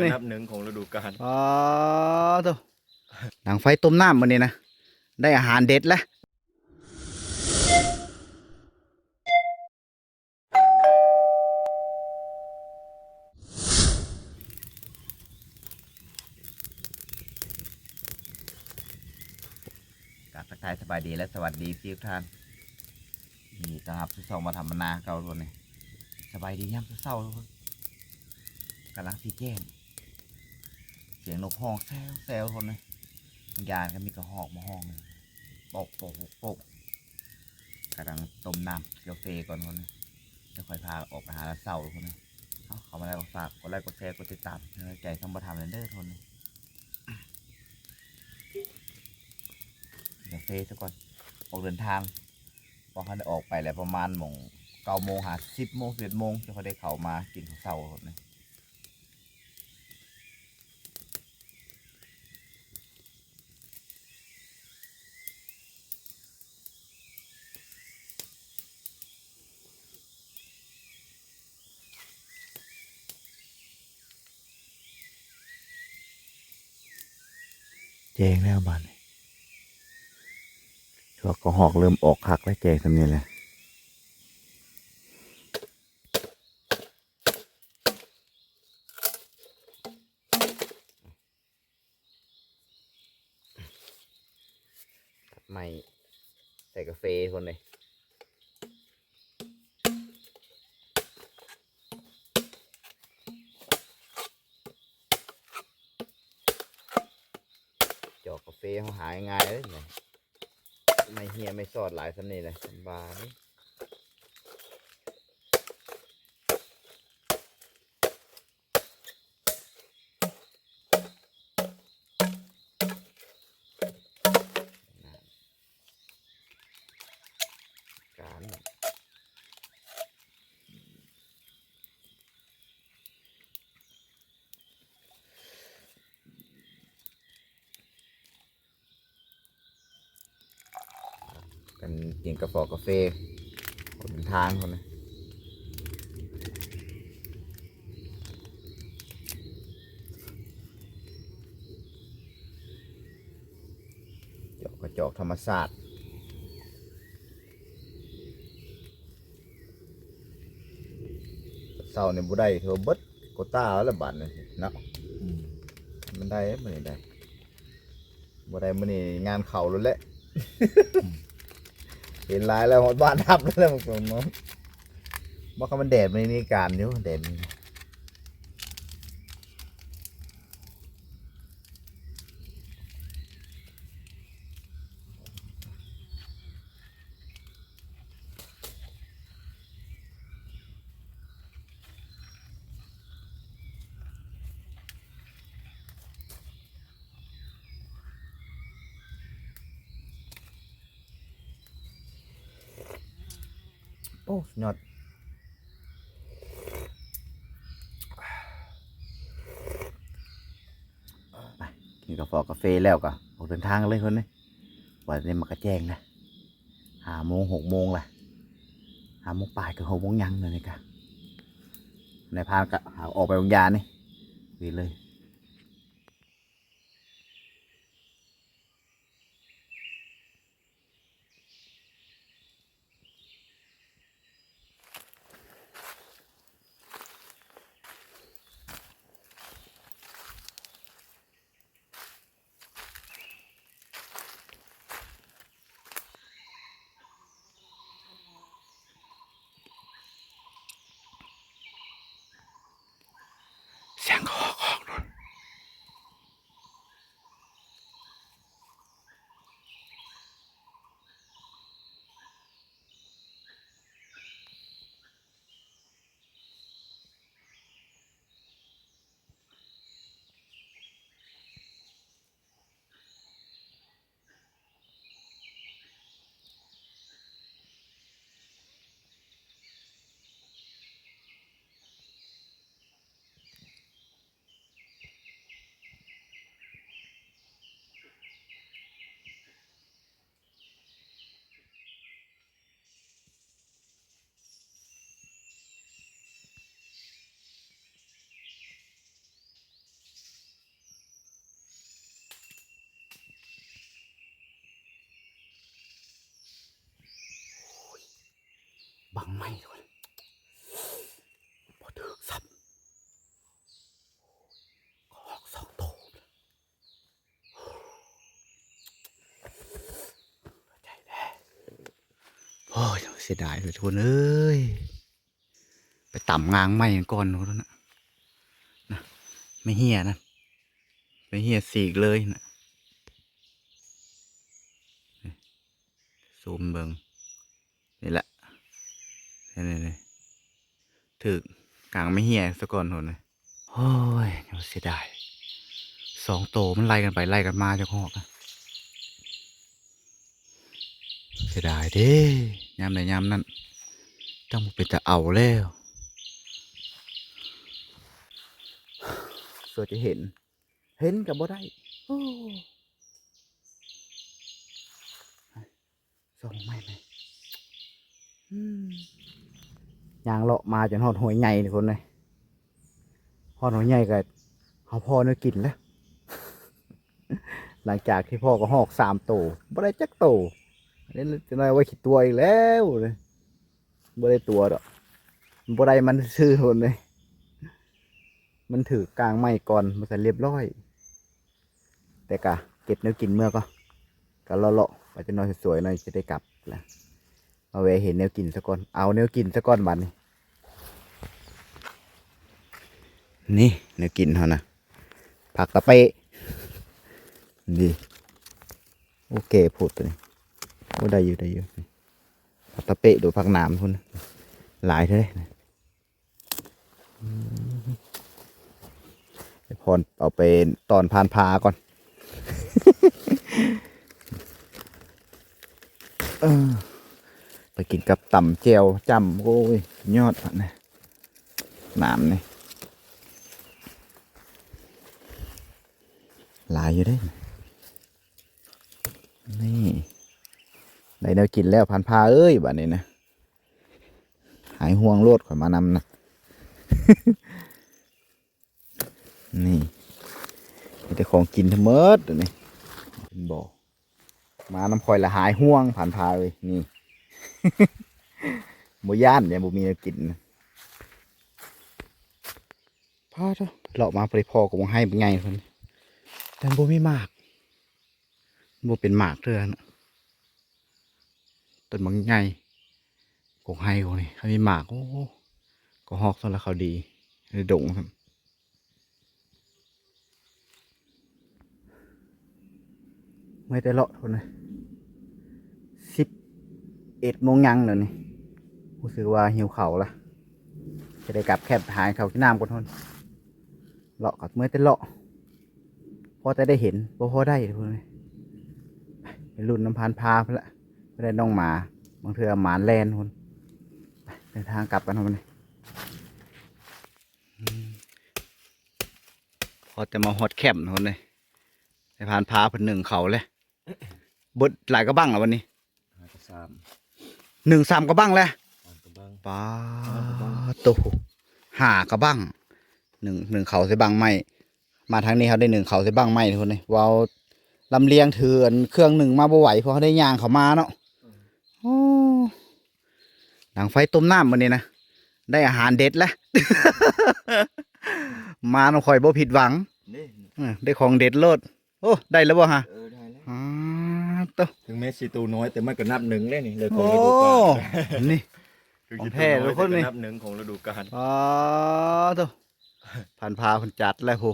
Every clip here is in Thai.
นี่นับหนึ่งของฤดูกาลอ๋อตัวหนังไฟต้มน้ำมันนี่นะ ได้อาหารเด็ดแล้วกราบทักทายสบายดีและสวัสดีพี่ทุกท่านนี่ต้อนรับทุกสองมาทำมนาเก่าทุกคนนี่สบายดีย่ำเศร้าทุกคนกำลังสีแจ้ง เสียงนกห้องแซวแซวคนเลยางยานก็มีกระหอกมาห้องเลยปกปกปกกำลังต้มน้ำกาแฟก่อนคนนึงจะค่อยพาออกไปหาเสาคนนึงเอาเขามาแล้วก็ฝากกดไลค์กดแชร์กดติดตามให้ใจทำประทำเลยเด้อคนนึงกาแฟซะก่อนออกเดินทางพอเขาได้ออกไปแล้วประมาณโมงเก้าโมงหาสิบโมงสิบเอ็ดโมงจะเขาได้เข้ามากินข้าวเสาคนนึง แจงแล้วบ้านถั่วงก็หอกเริ่มออกคักแล้วแจงทำนี่แหละไม่ใส่กาแฟคนเลยจอกกาแฟ เขาหายง่ายเลยไม่เฮียไม่สอดหลายสำนี่เลยสบายการ กันกินกาแฟกาแฟคนเดินทางคนนะจอกกระจอกธรรมศาสตร์เศร้าในบุได้เธอเบิดโกต้าแล้วบัตรเลยเนาะมันได้มันนี่ได้บุได้มันนี่งานเข่าแล้วแหละ เห็นหลายแล้วหมดบ้านทับแล้วมึงผมน้องบอกเขามันแดดมันนี่การอยู่แดดมัน โอ้ยอดไปกินกาแฟกาแฟแล้วก็ออกเดินทางกันเลยคนนี้วันนี้มากระแจงนะห้าโมงหกโมงละห้าโมงปลายกับหกโมงยังเลยนี่กะในพานกะหาออกไปโรงยานนี่ดีเลย ไม่ด้วยพอถึกสับขอกสองโตเลยใจแท้โอ้ยเสียดายเลยทุนเอ้ย ไปต่ำงางไม่ก่อนนู้นนะนะไม่เหี้ยนะไม่เหี้ยสีกเลยนะซูมเบิงนี่แหละ นี่นี่นี่ถึกกลางไม่เหี้ยสะก่อนคนเลยโอ้ยเสียดายสองโตมันไล่กันไปไล่กันมาจะหอกอะเสียดายเด้ยามไหนยามนั่นต้องเป็นจะเอาแล้วส่วนจะเห็น เห็นกับบ่ได้โอ้ส่งไม่ไหมอืม ยางเลาะมาจนหอดหวยใหญ่เลยคนเลยหอดหวยใหญ่ก็เอาพ่อเนื้อกินแล้ว หลังจากที่พ่อก็หอกสามโตบ่ได้จักโตเล่นจะน้อยไว้ขีดตัวอีกแล้วเลยบ่ได้ตัวดอกบ่ได้มันซื้อคนเลยมันถือกลางไม้ก่อนมันจะเรียบร้อย แต่กะเก็บเนื้อกินเมื่อก็กะเลาะๆไปจะนอนสวยๆหน่อยจะได้กลับละมาแวะเห็นแนวกินสักก่อน เอาแนวกินสักก่อนบัดนี้นี่แนวกินเขานะผักตะเปดีโอเคพูดตัวนี้โอ้ได้อยู่ได้อยู่ผักตะเปะดูผักหนามพุ่นหลายเท่าเลยไอ้พรเอาไปตอนพานพาก่อนเออ ไปกินกับต่ำเจวจำโอ้ย ยอดอะนะน้ำนี่หลายอยู่ได้ นี่ได้แนวกินแล้วพันพาเอ้ยบัดนี้นะ หายห่วงโลดข่อยมานำนะ นี่มีแต่ของกินทั้งหมดอันนี่เป็นบ่อมาน้ำคอยละหายห่วงผ่านพาเลยนี่ หมูย่านเนี่ยบ่มีอะไรกินนะพาเถอะเลาะมาปริพอก็บ่ให้เป็นไงคนแต่บ่มีหมากบ่เป็นหมากเท่านั้นต้นบางใหญ่กงให้คนนี้เขามีหมากโอ้โหก็ฮอกซะแล้วเขาดีในดงครับไม่ได้เลาะทนเลยสิบ เอ็ดโมงยังเดี๋ยวนี้รู้สึกว่าหิวเข่าละจะได้กลับแคบหายเข่าที่น้ำก่อนทนเลาะกับเมื่อแต่เลาะพอจะได้เห็นพอพอได้ทุกคนเลยไปรุ่นน้ำพานพาไปละไม่ได้น้องหมาบางเทือหมาแลนคนไปเดินทางกลับกันทนเลยพอจะมาฮอดแคมป์ทนเลยไปพานพาเพิ่นหนึ่งเขาเลยบดหลายกระบังเหรอวันนี้หากระซาม หนึ่งสามกระบังแล้วหากระบังป้าห้ากระบังโตห้ากระบังหนึ่งหนึ่งเขาใส่บังไม่มาทางนี้เขาได้หนึ่งเขาใส่บังไม่ทุกคนเลยเวาวลำเลียงเถือนเครื่องหนึ่งมาบ่ไหวเพราะเขาได้ย่างเขามาเนาะโอ้หนังไฟต้มน้ำมันนี่นะได้อาหารเด็ดแล้วมาต้องคอยบ่ผิดหวังนี่เออได้ของเด็ดโลดโอ้ได้แล้วบ่ฮะ เออได้แล้ว อ๋อ โตถึงแม้สิตูน้อยแต่มันก็นับหนึ่งเลยนี่เลยของโอ้ฤดูกาลนี่ถึงของสิแท้ตูทุกคนนี่ แต่ก็นับหนึ่งของฤดูกาลอ๋อตัวผ่านพาคนจัดแล้วโห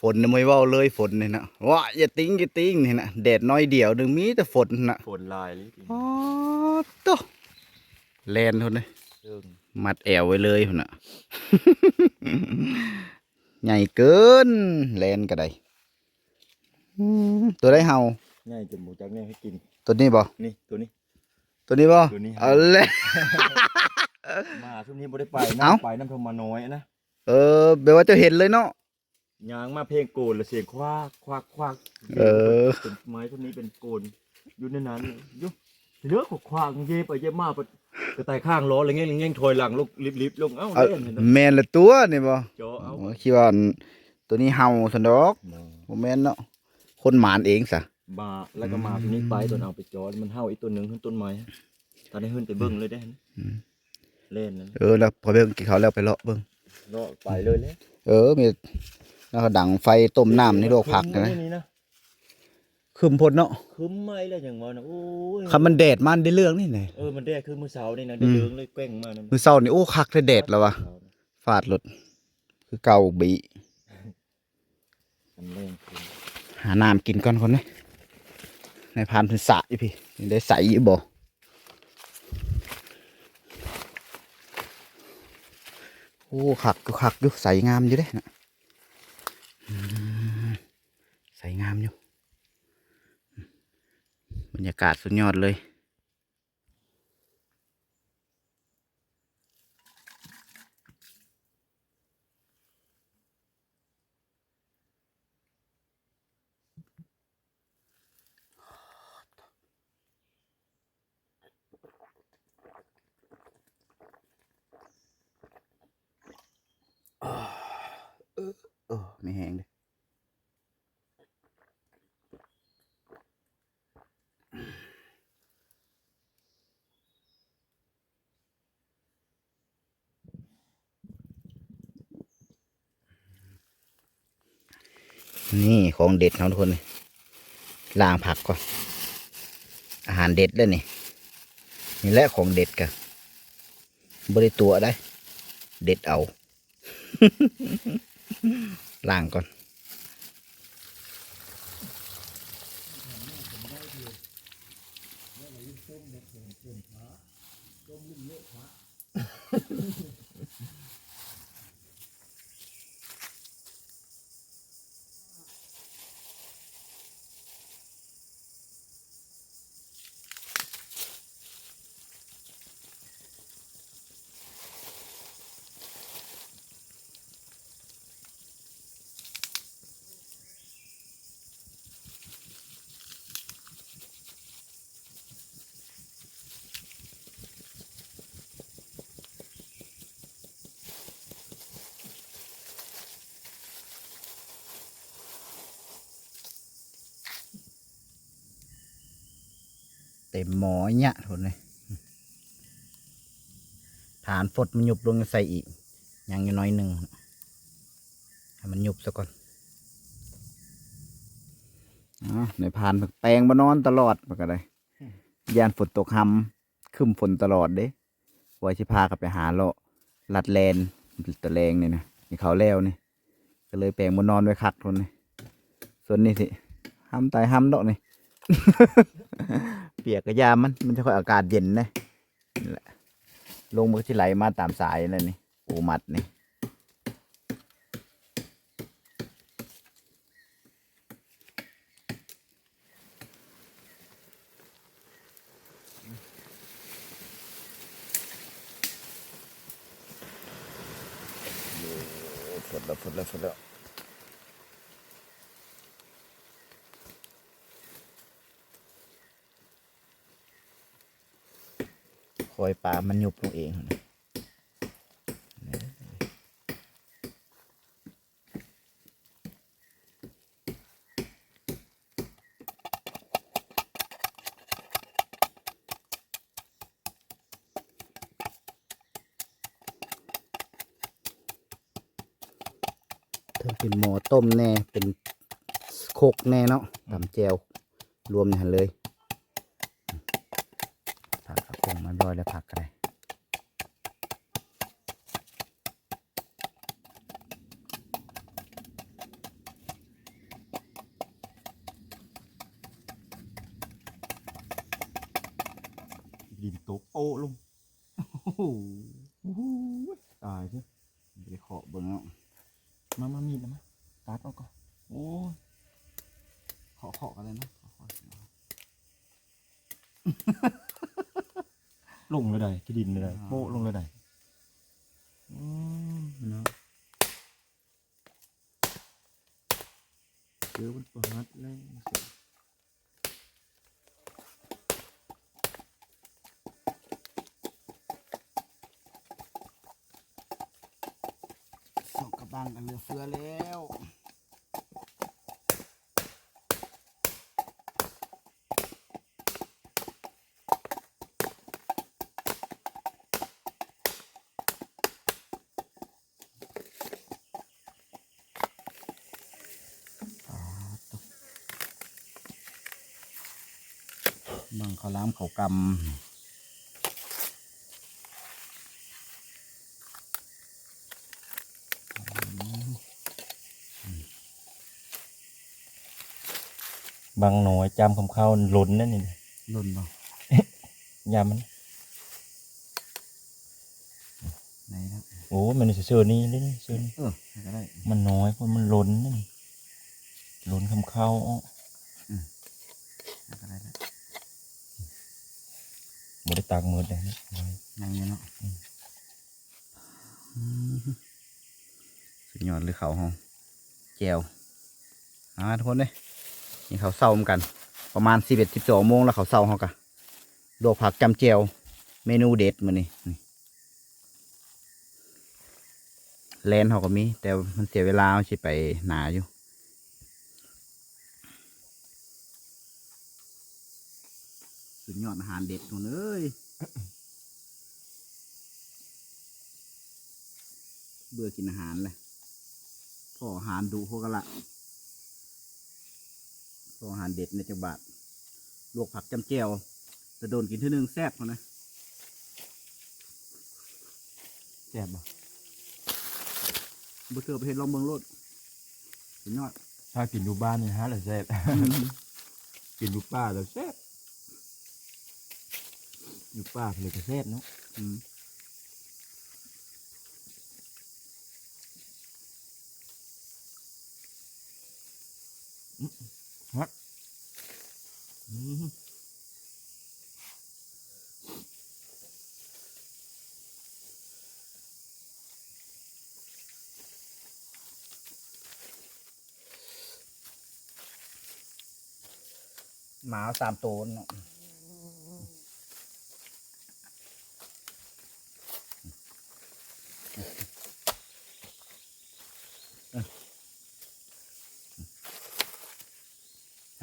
ฝนน่ะไม่เว้าเลยฝนนี่นะว้าอย่าติ้งอย่าติ้งนี่นะแดดน้อยเดียวหนึ่งมีแต่ฝนนะฝนลายเลยอ๋อตัวแลนคนเลย เรื่องมัดแอวไว้เลยคนน่ะ ใหญ่เกิน แลนก็ได้ อืมตัวได้เห่าง่ายจนหมูจักเนี่ยให้กิน ตัวนี้บ่นี่ตัวนี้ ตัวนี้บ่ตัวนี้เอาเลย มาช่วงนี้บ่ได้ไปเอ้า น้ำไปน้ำทมมาน้อยนะเออแปลว่าเจะเห็นเลยเนาะ ยางมาเพลงโกนแล้วเสียงคว้ากควักควักเออ เป็นไม้ต้นนี้เป็นโกนอยู่ในนั้นอยุเหลือขวควางเย่ไปเย่มาไปกระต่ายข้างล้ออะไรเงี้ยเงี้ยถอยหลังลูกลิบๆลงเอ้าเอาเล่นเห็นไหมแมนละตัวนี่บ่จอเอาโอ้คิดว่าตัวนี้เห่าสันดอกโมแมนเนาะ คนหมานเองสะมาแล้วก็มาอืมตัวนี้ไปตัวเอาไปจอแล้วมันเห่าอีกตัวหนึ่งขึ้นต้นไม้ทอนนี้เฮินไปเบิ่งเลยได้นะอืมเล่นนั้นเออแล้วพอเบิ่งกินข้าวแล้วไปเลาะเบิ่งเลาะไปเลยเลยเออมีแล้วก็ดังไฟต้มน้ำในโลกผักนะนี่นะคืมพ่นเนาะคึ้มไหมแล้วอย่างว่านะโอ้ยคำมันแดดมันได้เรื่องนี่ไงเออมันแดดคือมื้อเช้านี่นะได้อืมเรื่องเลยแกล้งมานะมื้อเช้านี่โอ้คักได้แดดแล้ววะฟาดรถคือเก่าบีมันเล่นคือหาน้ำกินก่อนคนนี้ในพานเพิ่นสะอยู่พี่ยังได้ใสอยู่บ่โอ้ขักก็ขักอยู่ใสงามอยู่เด้นะใสงามอยู่ บรรยากาศสุดยอดเลย ไม่แห้งเลยนี่ของเด็ดครับทุกคนนี่ล้างผักก่อนอาหารเด็ดเลยนี่นี่แหละของเด็ดกันบริตัวได้ เด็ดเอา ล่างก่อน ต็มหมอเนี่ยทนเลยฐานฝดมันหยุบลงใส่อีกยังอยู่น้อยหนึ่งให้มันหยุบซะก่อนอในพานแปลงมานอนตลอดมันก็ได้ยานฝนตกหำขึ้นฝนตลอดเด้ไว้ชิพากับไปหาเลาะลัดแลนตะแรงนี่นะนี่เขาแล้วนี่ก็เลยแปลงมานอนไว้คักทนนี่ส่วนนี้สิห้ำตายห้ำดอกนี่ ปียกกระยามมันมันจะค่อยอากาศเย็นนะนี่แหละลงมือที่ไหลมาตามสายนั่นนี่ปูมัดนี่ฝดแล้วฝดแล้วฝดแล้ว คอยปลามันหยุบลงเองเธอเป็นหมอต้มแน่ เป็นโคกแน่เนาะตำแจวรวมกันเลย ดินตกโอ้ลงโอ้โหโอ้โหตายใช่ไปขอเบิ้งเนาะมามามีดนะมาตัดออกก่อนโอ้ยขอขอกันเลยนะขอขอลงเลยได้ที่ดินเลยได้โป๊ะลงเลยได้อืมเนาะเจอมันประหัดเลย ตังกันเหลือเฟือแล้วบางเขาล้ามเขากำ บางหน่อยจำคำเข้าหล่นนั่นนี่ล่นบ่ยามันไหนนะโอ้มันเชื่อนี่นี่เชื่อนี่เออก็ได้มันน้อยเพราะมันหล่นนั่นหล่นคำเข้าอ้อก็ได้ละบ่ได้ตากมือได้นะยังอยู่เนาะอืมอืมสุดยอดเลยเขาห้องแจวอ่าทุกคนเลย นี่เขาเศร้าเหมือนกัน ประมาณสิบเอ็ดสิบสองโมงแล้วเขาเศร้าเขากะโดผักจำเจียวเมนูเด็ดมือนี่นี่แลนเขาก็มี แต่มันเสียเวลาเอาสิไปหนาอยู่สุดยอดอาหารเด็ดทุกคนเอ้ยเบื่อกินอาหารเลยพ่ออาหารดูพวกกันละ พ่ออาหารเด็ดในจังหวัดลวกผักจำแจวจะโดนกินเทีนึงแซ่บเขานะแซ่บบ่บุเสือไปเห็นลองเบิงรถสุดยอดถ้ากินอยู่บ้านนี่ฮะแหละแซ่บกินอยู่ป่าแล้วแซ่บอยู่ป่าเลยก็แซ่บเนาะอืม ฮะหมาสามตัวเนาะ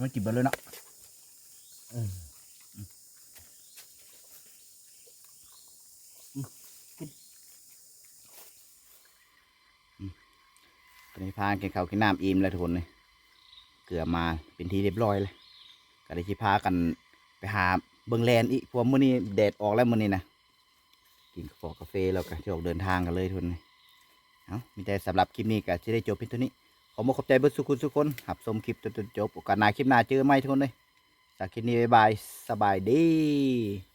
มันกินไปเลยเนาะตอนนี้พากินข้าวกินน้ำอิ่มแล้วทุกคนเลยเกือบมาเป็นที่เรียบร้อยเลยก็ได้ชิพากันไปหาเบิงแลนอีกพราะมื้อนี้แดดออกแล้วมื้อนี้นะกินกาแฟกาแฟแล้วก็จะออกเดินทางกันเลยทุกคนเลยเอามีแต่สำหรับคลิปนี้ก็จะได้จบเพียงเท่านี้ ขอมาขอบใจเบิร์สุขุนสุกคนหับชมคลิปจนจบโอกาสหน้าคลิปหน้าเจอไหมทุกคนเลยจากคลิปนี้บายบายสบายดี